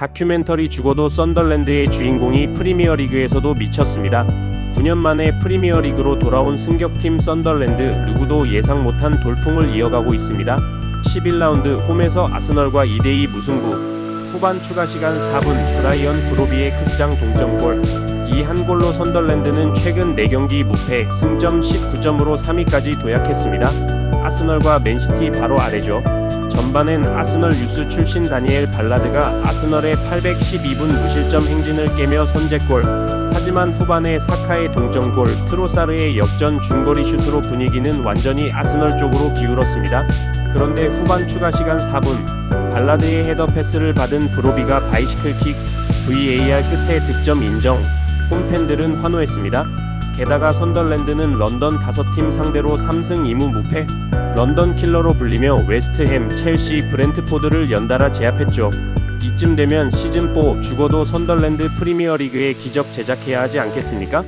다큐멘터리 죽어도 썬덜랜드의 주인공이 프리미어리그에서도 미쳤습니다. 9년 만에 프리미어리그로 돌아온 승격팀 썬덜랜드 누구도 예상 못한 돌풍을 이어가고 있습니다. 11라운드 홈에서 아스널과 2대2 무승부 후반 추가 시간 4분 브라이언 브로비의 극장 동점골 이 한 골로 선덜랜드는 최근 4경기 무패 승점 19점으로 3위까지 도약했습니다. 아스널과 맨시티 바로 아래죠. 전반엔 아스널 유스 출신 다니엘 발라드가 아스널의 812분 무실점 행진을 깨며 선제골 하지만 후반에 사카의 동점골 트로사르의 역전 중거리 슛으로 분위기는 완전히 아스널 쪽으로 기울었습니다. 그런데 후반 추가 시간 4분 발라드의 헤더 패스를 받은 브로비가 바이시클 킥 VAR 끝에 득점 인정 홈팬들은 환호했습니다. 게다가 선덜랜드는 런던 5팀 상대로 3승 2무 무패 런던 킬러로 불리며 웨스트햄, 첼시, 브렌트포드를 연달아 제압했죠. 이쯤 되면 시즌4 죽어도 선덜랜드 프리미어리그의 기적 제작해야 하지 않겠습니까?